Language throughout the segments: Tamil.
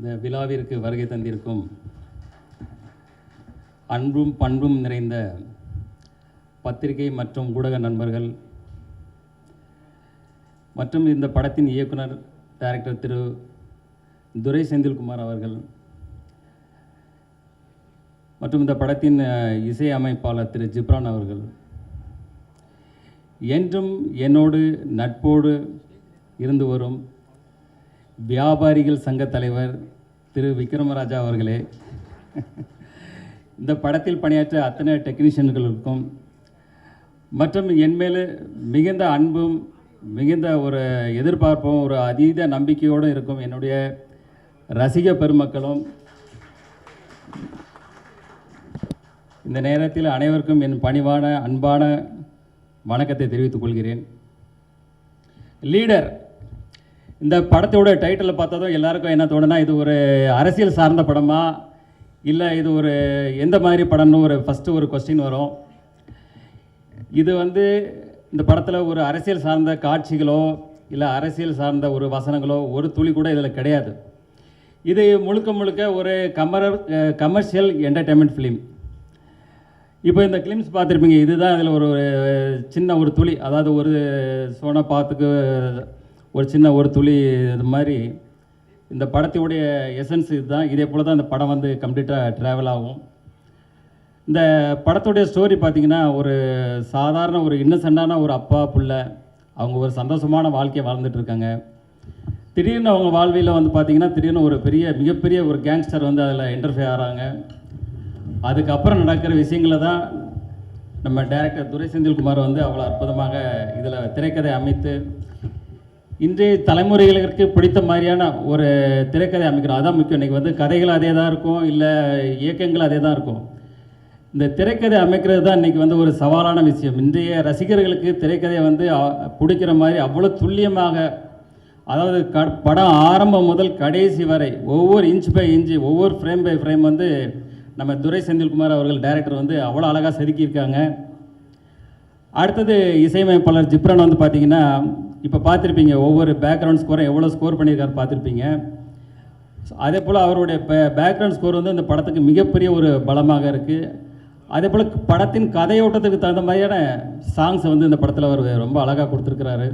இந்த விழாவிற்கு வருகை தந்திருக்கும் அன்பும் பண்பும் நிறைந்த பத்திரிகை மற்றும் ஊடக நண்பர்கள் மற்றும் இந்த படத்தின் இயக்குனர் டைரக்டர் திரு துரை செந்தில்குமார் அவர்கள் மற்றும் இந்த படத்தின் இசையமைப்பாளர் இசை அமைப்பாளர் திரு ஜிப்ரான் அவர்கள். என்றும் என்னோடு நட்போடு இருந்து வரும் வியாபாரிகள் சங்க தலைவர் திரு விக்ரமராஜா அவர்களே இந்த படத்தில் பணியாற்ற அத்தனை டெக்னீஷியன்களுக்கும் மற்றும் என் மேலே மிகுந்த அன்பும் மிகுந்த ஒரு எதிர்பார்ப்பும் ஒரு அதீத நம்பிக்கையோடு இருக்கும் என்னுடைய ரசிக பெருமக்களும் இந்த நேரத்தில் அனைவருக்கும் என் பணிவான அன்பான வணக்கத்தை தெரிவித்துக் கொள்கிறேன். லீடர் இந்த படத்தோட டைட்டிலை பார்த்ததும் எல்லாருக்கும் என்ன தோணுனா இது ஒரு அரசியல் சார்ந்த படமா? இல்லை இது ஒரு எந்த மாதிரி படம்னு ஒரு ஃபஸ்ட்டு ஒரு கொஸ்டின் வரும். இது வந்து இந்த படத்தில் ஒரு அரசியல் சார்ந்த காட்சிகளோ இல்லை அரசியல் சார்ந்த ஒரு வசனங்களோ ஒரு துளி கூட இதில் கிடையாது. இது முழுக்க முழுக்க ஒரு கமர கமர்ஷியல் என்டர்டைன்மெண்ட் ஃபிலிம் இப்போ இந்த கிளிம்ஸ் பார்த்துருப்பீங்க இதுதான் இதில் ஒரு ஒரு சின்ன ஒரு துளி. அதாவது ஒரு சோனா பாத்துக்கு ஒரு சின்ன ஒரு துளி இது மாதிரி இந்த படத்தினுடைய எசன்ஸ் இதுதான். இதே போல் தான் இந்த படம் வந்து கம்ப்ளீட்டாக ட்ராவல் ஆகும். இந்த படத்துடைய ஸ்டோரி பார்த்தீங்கன்னா ஒரு சாதாரண ஒரு இன்னசென்டான ஒரு அப்பா புள்ள அவங்க ஒரு சந்தோஷமான வாழ்க்கையை வாழ்ந்துட்டுருக்காங்க திடீர்னு அவங்க வாழ்வியில் வந்து பார்த்திங்கன்னா திடீர்னு ஒரு பெரிய மிகப்பெரிய ஒரு கேங்ஸ்டர் வந்து அதில் இன்டர்ஃபே ஆகிறாங்க அதுக்கப்புறம் நடக்கிற விஷயங்களை தான் நம்ம டைரக்டர் துரை செந்தில்குமார் வந்து அவ்வளோ அற்புதமாக இதில் திரைக்கதை அமைத்து இன்றைய தலைமுறைகளுக்கு பிடித்த மாதிரியான ஒரு திரைக்கதை அமைக்கிறோம். அதான் முக்கியம். இன்றைக்கி வந்து கதைகள் அதே தான் இருக்கும் இல்லை இயக்கங்கள் அதே தான் இருக்கும். இந்த திரைக்கதை அமைக்கிறது தான் இன்றைக்கி வந்து ஒரு சவாலான விஷயம். இன்றைய ரசிகர்களுக்கு திரைக்கதையை வந்து பிடிக்கிற மாதிரி அவ்வளோ துல்லியமாக அதாவது க படம் ஆரம்பம் முதல் கடைசி வரை ஒவ்வொரு இன்ச் பை இன்ச்சு ஒவ்வொரு ஃப்ரேம் பை ஃப்ரேம் வந்து நம்ம துரை செந்தில்குமார் அவர்கள் டைரக்டர் வந்து அவ்வளோ அழகாக செதுக்கியிருக்காங்க. அடுத்தது இசையமைப்பாளர் ஜிப்ரான் வந்து பார்த்தீங்கன்னா இப்போ பார்த்துருப்பீங்க ஒவ்வொரு பேக்ரவுண்ட் ஸ்கோரும் எவ்வளோ ஸ்கோர் பண்ணியிருக்காரு பார்த்துருப்பீங்க. அதே போல் அவருடைய பேக்ரவுண்ட் ஸ்கோர் வந்து இந்த படத்துக்கு மிகப்பெரிய ஒரு பலமாக இருக்குது அதே போல் படத்தின் கதையோட்டத்துக்கு தகுந்த மாதிரியான சாங்ஸை வந்து இந்த படத்தில் அவர் ரொம்ப அழகாக கொடுத்துருக்கிறாரு.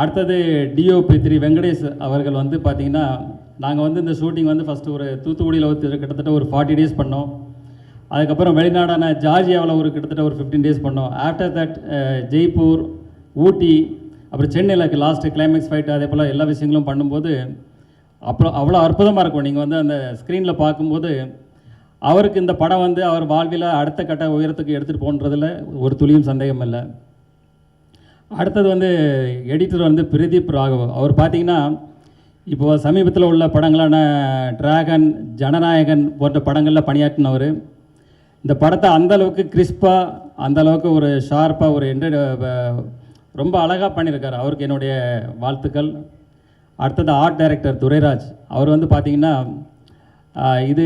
அடுத்தது டிஓபி திரு வெங்கடேஷ் அவர்கள் வந்து பார்த்திங்கன்னா நாங்கள் வந்து இந்த ஷூட்டிங் வந்து ஃபஸ்ட்டு ஒரு தூத்துக்குடியில் வந்து கிட்டத்தட்ட ஒரு ஃபார்ட்டி டேஸ் பண்ணோம். அதுக்கப்புறம் வெளிநாடான ஜார்ஜியாவில் ஒரு கிட்டத்தட்ட ஒரு ஃபிஃப்டீன் டேஸ் பண்ணோம். ஆஃப்டர் தட் ஜெய்ப்பூர் ஊட்டி அப்புறம் சென்னையில் லாஸ்ட்டு கிளைமேக்ஸ் ஃபைட் அதே போல் எல்லா விஷயங்களும் பண்ணும்போது அப்புறம் அவ்வளோ அற்புதமாக இருக்கும். நீங்கள் வந்து அந்த ஸ்க்ரீனில் பார்க்கும்போது அவருக்கு இந்த படம் வந்து அவர் வாழ்வில் அடுத்த கட்ட உயரத்துக்கு எடுத்துகிட்டு போன்றதில் ஒரு துளியும் சந்தேகம் இல்லை. அடுத்தது வந்து எடிட்டர் வந்து பிரதீப் ராகவ். அவர் பார்த்தீங்கன்னா இப்போ சமீபத்தில் உள்ள படங்களான டிராகன் ஜனநாயகன் போன்ற படங்களில் பணியாற்றினவர். இந்த படத்தை அந்த அளவுக்கு கிறிஸ்பாக அந்த அளவுக்கு ஒரு ஷார்ப்பாக ஒரு என்டர் ரொம்ப அழகாக பண்ணியிருக்காரு. அவருக்கு என்னுடைய வாழ்த்துக்கள். அடுத்தது ஆர்ட் டைரக்டர் துரைராஜ். அவர் வந்து பார்த்தீங்கன்னா இது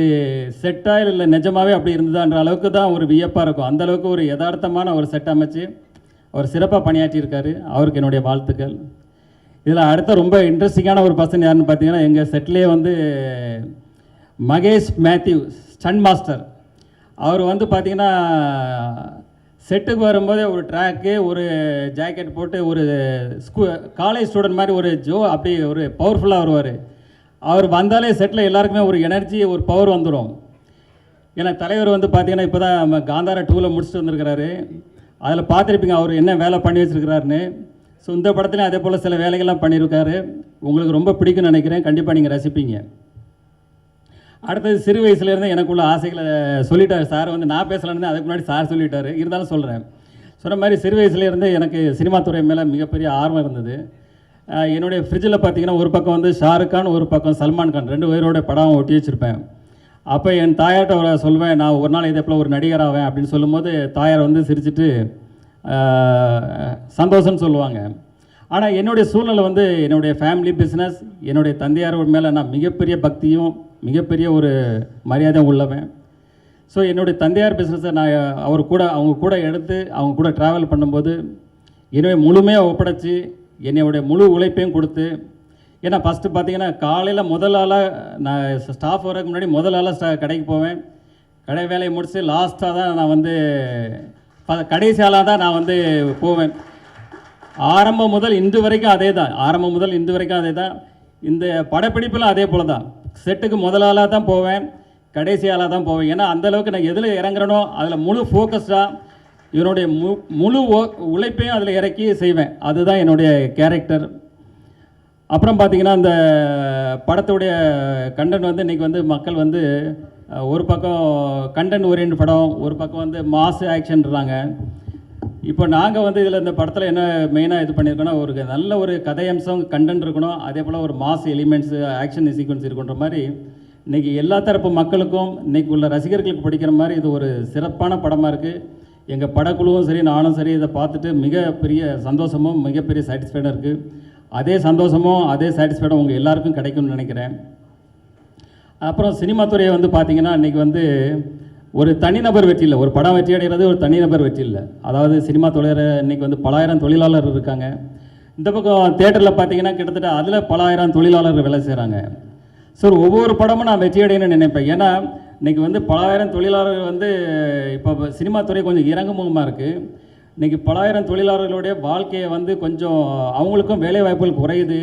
செட்டாக இல்லை நிஜமாவே அப்படி இருந்ததான்ற அளவுக்கு தான் ஒரு வியப்பாக இருக்கும். அந்தளவுக்கு ஒரு யதார்த்தமான ஒரு செட் அமைச்சு அவர் சிறப்பாக பணியாற்றியிருக்காரு. அவருக்கு என்னுடைய வாழ்த்துக்கள். இதில் அடுத்த ரொம்ப இன்ட்ரெஸ்டிங்கான ஒரு பர்சன் யாருன்னு பார்த்தீங்கன்னா எங்கள் செட்லேயே வந்து மகேஷ் மேத்யூ ஸ்டன் மாஸ்டர் அவர் வந்து பார்த்தீங்கன்னா செட்டுக்கு வரும்போதே ஒரு ட்ராக்கு ஒரு ஜாக்கெட் போட்டு ஒரு ஸ்கூ காலேஜ் ஸ்டூடெண்ட் மாதிரி ஒரு ஜோ அப்படி ஒரு பவர்ஃபுல்லாக வருவார். அவர் வந்தாலே செட்டில் எல்லாருக்குமே ஒரு எனர்ஜி ஒரு பவர் வந்துடும் ஏன்னா தலைவர் வந்து பார்த்தீங்கன்னா இப்போ தான் நம்ம காந்தாரா டூவில் முடிச்சுட்டு வந்திருக்கிறாரு. அதில் பார்த்துருப்பீங்க அவர் என்ன வேலை பண்ணி வச்சிருக்கிறாருன்னு. ஸோ இந்த படத்துலையும் அதே போல் சில வேலைகள்லாம் பண்ணியிருக்காரு உங்களுக்கு ரொம்ப பிடிக்கும்னு நினைக்கிறேன். கண்டிப்பாக நீங்கள் ரசிப்பீங்க. அடுத்தது சிறு வயசுலேருந்து எனக்குள்ள ஆசைகளை சொல்லிட்டார். சார் வந்து நான் பேசலான்னு அதுக்கு முன்னாடி சார் சொல்லிட்டாரு. இருந்தாலும் சொல்கிறேன் சொன்ன மாதிரி சிறு வயசுலேருந்து எனக்கு சினிமா துறை மேலே மிகப்பெரிய ஆர்வம் இருந்தது. என்னுடைய ஃப்ரிட்ஜில் பார்த்தீங்கன்னா ஒரு பக்கம் வந்து ஷாருக் கான் ஒரு பக்கம் சல்மான் கான். ரெண்டு பேரோட படம் ஒட்டி வச்சுருப்பேன். அப்போ என் தாயார்கிட்ட அவரை சொல்வேன் நான் ஒரு நாள் இதே போல் ஒரு நடிகர் ஆவேன் அப்படின்னு சொல்லும்போது தாயார் வந்து சிரிச்சிட்டு சந்தோஷம்னு சொல்லுவாங்க. ஆனால் என்னுடைய சூழ்நிலை வந்து என்னுடைய ஃபேமிலி பிஸ்னஸ் என்னுடைய தந்தையார் மேலே நான் மிகப்பெரிய பக்தியும் மிகப்பெரிய ஒரு மரியாதை உள்ளவன். ஸோ என்னுடைய தந்தையார் பிஸ்னஸை நான் அவர் கூட அவங்க கூட எடுத்து அவங்க கூட ட்ராவல் பண்ணும்போது என்னுடைய முழுமையாக ஒப்படைச்சி என்னுடைய முழு உழைப்பையும் கொடுத்து ஏன்னா ஃபஸ்ட்டு பார்த்தீங்கன்னா காலையில் முதல் ஆளாக நான் ஸ்டாஃப் வரதுக்கு முன்னாடி முதல் ஆளாக ஸ்டா கடைக்கு போவேன். கடை வேலையை முடித்து லாஸ்ட்டாக தான் நான் வந்து ப- கடைசி ஆளாக தான் நான் வந்து போவேன். ஆரம்பம் முதல் இன்று வரைக்கும் அதே தான் ஆரம்பம் முதல் இன்று வரைக்கும் அதே தான் இந்த படப்பிடிப்பில் அதே போல் தான் செட்டுக்கு முதல் ஆளாக தான் போவேன் கடைசி ஆளாக தான் போவேன். ஏன்னா அந்த அளவுக்கு நான் எதில் இறங்குறனோ அதில் முழு ஃபோக்கஸ்டாக இவனுடைய மு முழு ஓ உழைப்பையும் அதில் இறக்கி செய்வேன். அதுதான் என்னுடைய கேரக்டர் அப்புறம் பார்த்தீங்கன்னா அந்த படத்துடைய கண்டென்ட் வந்து இன்றைக்கி வந்து மக்கள் வந்து ஒரு பக்கம் கண்டென்ட் ஓரியன்ட் படம் ஒரு பக்கம் வந்து மாஸ் ஆக்ஷன்றாங்க இப்போ நாங்கள் வந்து இதில் இந்த படத்தில் என்ன மெயினாக இது பண்ணியிருக்கோன்னா ஒரு நல்ல ஒரு கதையம்சம் கண்டென்ட் இருக்கணும். அதே போல் ஒரு மாஸ் எலிமெண்ட்ஸு ஆக்ஷன் சீக்வன்ஸ் இருக்குன்ற மாதிரி இன்றைக்கி எல்லா தரப்பு மக்களுக்கும் இன்றைக்கி உள்ள ரசிகர்களுக்கு பிடிக்கிற மாதிரி இது ஒரு சிறப்பான படமாக இருக்குது எங்கள் படக்குழுவும் சரி நானும் சரி இதை பார்த்துட்டு மிகப்பெரிய சந்தோஷமும் மிகப்பெரிய சாட்டிஸ்ஃபைடாக இருக்குது அதே சந்தோஷமும் அதே சாட்டிஸ்ஃபைடும் உங்கள் எல்லாருக்கும் கிடைக்கும்னு நினைக்கிறேன். அப்புறம் சினிமா துறையை வந்து பார்த்தீங்கன்னா இன்றைக்கி வந்து ஒரு தனிநபர் வெற்றி இல்லை ஒரு படம் வெற்றி அடைகிறது ஒரு தனிநபர் வெற்றி இல்லை அதாவது சினிமா தொழில் இன்றைக்கி வந்து பலாயிரம் தொழிலாளர் இருக்காங்க. இந்த பக்கம் தேட்டரில் பார்த்தீங்கன்னா கிட்டத்தட்ட அதில் பலாயிரம் தொழிலாளர்கள் வேலை செய்கிறாங்க ஸோ ஒவ்வொரு படமும் நான் வெற்றி அடையணும்னு நினைப்பேன். ஏன்னா இன்றைக்கி வந்து பலாயிரம் தொழிலாளர்கள் வந்து இப்போ சினிமா துறை கொஞ்சம் இறங்குமுகமாக இருக்குது இன்றைக்கி பலாயிரம் தொழிலாளர்களுடைய வாழ்க்கையை வந்து கொஞ்சம் அவங்களுக்கும் வேலை வாய்ப்புகள் குறையுது.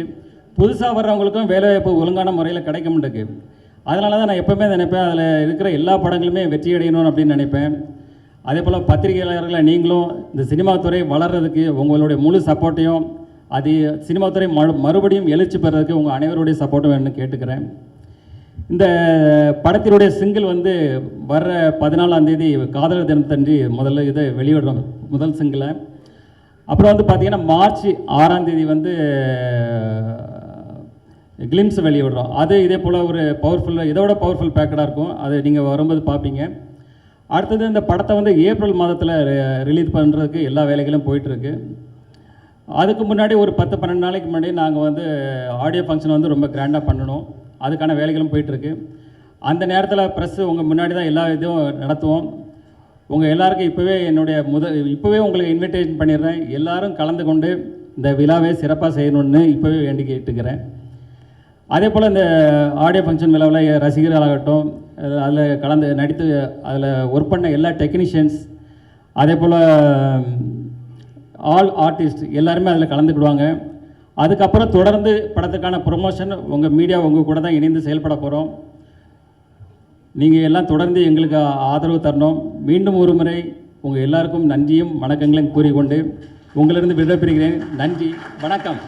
புதுசாக வர்றவங்களுக்கும் வேலைவாய்ப்பு ஒழுங்கான முறையில் கிடைக்க மாட்டேங்குது அதனால தான் நான் எப்போவுமே நினைப்பேன் அதில் இருக்கிற எல்லா படங்களுமே வெற்றி அடையணும் அப்படின்னு நினைப்பேன். அதே போல் பத்திரிகையாளர்களை நீங்களும் இந்த சினிமா துறை வளர்கிறதுக்கு உங்களுடைய முழு சப்போர்ட்டையும் அது சினிமா துறை மறுபடியும் எழுச்சி பெறதுக்கு உங்கள் அனைவருடைய சப்போர்ட்டும் வேணும்னு கேட்டுக்கிறேன். இந்த படத்தினுடைய சிங்கிள் வந்து வர்ற பதினாலாம் தேதி காதலர் தினத்தன்றி முதல்ல இதை வெளியிடுறோம் முதல் சிங்கிளை. அப்புறம் வந்து பார்த்திங்கன்னா மார்ச் ஆறாம் தேதி வந்து கிளிம்ஸ் வெளியிடுறோம் அது இதே போல் ஒரு பவர்ஃபுல் இதோட பவர்ஃபுல் பேக்கடாக இருக்கும். அது நீங்கள் வரும்போது பார்ப்பீங்க. அடுத்தது இந்த படத்தை வந்து ஏப்ரல் மாதத்தில் ரிலீஸ் பண்ணுறதுக்கு எல்லா வேலைகளும் போயிட்டுருக்கு. அதுக்கு முன்னாடி ஒரு பத்து பன்னெண்டு நாளைக்கு முன்னாடி நாங்கள் வந்து ஆடியோ ஃபங்க்ஷன் வந்து ரொம்ப கிராண்டாக பண்ணணும். அதுக்கான வேலைகளும் போயிட்டுருக்கு. அந்த நேரத்தில் ப்ரெஸ்ஸு உங்கள் முன்னாடி தான் எல்லா இதுவும் நடத்துவோம். உங்கள் எல்லாருக்கும் இப்போவே என்னுடைய முத இப்போவே உங்களுக்கு இன்விடேஷன் பண்ணிடுறேன். எல்லாரும் கலந்து கொண்டு இந்த விழாவை சிறப்பாக செய்யணும்னு இப்போவே வேண்டி கேட்டுக்கிறேன். அதே போல் இந்த ஆடியோ ஃபங்க்ஷன் விழாவில் ரசிகர்களாகட்டும் அதில் கலந்து நடித்து அதில் ஒர்க் பண்ண எல்லா டெக்னீஷியன்ஸ் அதே போல் ஆல் ஆர்டிஸ்ட் எல்லாருமே அதில் கலந்துக்கிடுவாங்க. அதுக்கப்புறம் தொடர்ந்து படத்துக்கான ப்ரொமோஷன் உங்கள் மீடியா உங்கள் கூட தான் இணைந்து செயல்பட போகிறோம் நீங்கள் எல்லாம் தொடர்ந்து எங்களுக்கு ஆதரவு தரணும். மீண்டும் ஒரு முறை உங்கள் எல்லாருக்கும் நன்றியும் வணக்கங்களையும் கூறிக்கொண்டு உங்களிருந்து விடைபெறுகிறேன். நன்றி வணக்கம்.